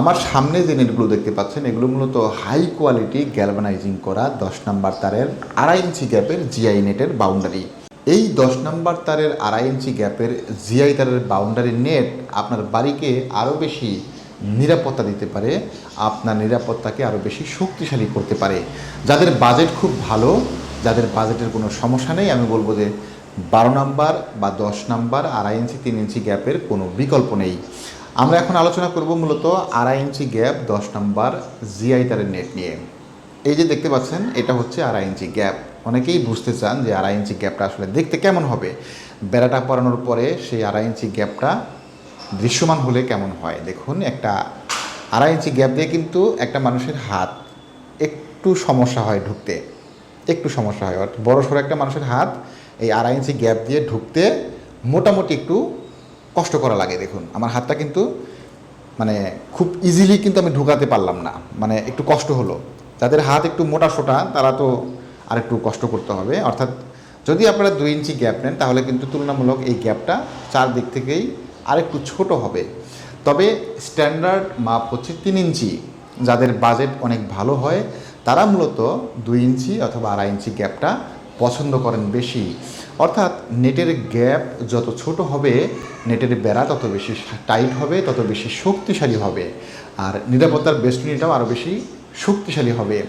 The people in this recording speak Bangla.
আমার সামনে যে নেটগুলো দেখতে পাচ্ছেন, এগুলো মূলত হাই কোয়ালিটি গ্যালভানাইজিং করা দশ নাম্বার তারের আড়াই ইঞ্চি গ্যাপের জিআই নেটের বাউন্ডারি এই দশ নাম্বার তারের আড়াই ইঞ্চি গ্যাপের জিআই তারের বাউন্ডারি নেট আপনার বাড়িকে আরও বেশি নিরাপত্তা দিতে পারে, আপনার নিরাপত্তাকে আরও বেশি শক্তিশালী করতে পারে। যাদের বাজেট খুব ভালো, যাদের বাজেটের কোনো সমস্যা নেই, আমি বলব যে বারো নাম্বার বা দশ নাম্বার আড়াই ইঞ্চি, তিন ইঞ্চি গ্যাপের কোনো বিকল্প নেই। আমরা এখন আলোচনা করব মূলত আড়াই ইঞ্চি গ্যাপ, দশ নম্বর জিআই তারের নেট নিয়ে। এই যে দেখতে পাচ্ছেন, এটা হচ্ছে আড়াই ইঞ্চি গ্যাপ। অনেকেই বুঝতে চান যে আড়াই ইঞ্চি গ্যাপটা আসলে দেখতে কেমন হবে। বেড়াটা পরানোর পরে সেই আড়াই ইঞ্চি গ্যাপটা দৃশ্যমান হলে কেমন হয়? দেখুন, একটা আড়াই ইঞ্চি গ্যাপ দিয়ে কিন্তু একটা মানুষের হাত একটু সমস্যা হয় ঢুকতে। একটু সমস্যা হয়। অর্থাৎ বড় সড়ো একটা মানুষের হাত এই আড়াই ইঞ্চি গ্যাপ দিয়ে ঢুকতে মোটামুটি একটু কষ্ট করা লাগে, দেখুন। আমার হাতটা কিন্তু মানে খুব ইজিলি কিন্তু আমি ঢুকাতে পারলাম না। মানে একটু কষ্ট হলো। যাদের হাত একটু মোটা সোটা, তারা তো আর একটু কষ্ট করতে হবে। অর্থাৎ, যদি আপনারা দুই ইঞ্চি গ্যাপ নেন, তাহলে কিন্তু তুলনামূলক এই গ্যাপটা চারদিক থেকেই আরেকটু ছোট হবে। তবে স্ট্যান্ডার্ড মাপ হচ্ছে তিন ইঞ্চি। যাদের বাজেট অনেক ভালো হয়, তারা মূলত দুই ইঞ্চি অথবা আড়াই ইঞ্চি গ্যাপটা পছন্দ করেন বেশি। অর্থাৎ নেটের গ্যাপ যত ছোট হবে, নেটের বেড়া তত বেশি টাইট হবে, তত বেশি শক্তিশালী হবে। আর নিরাপত্তার বেষ্টনীটাও আরও বেশি শক্তিশালী হবে।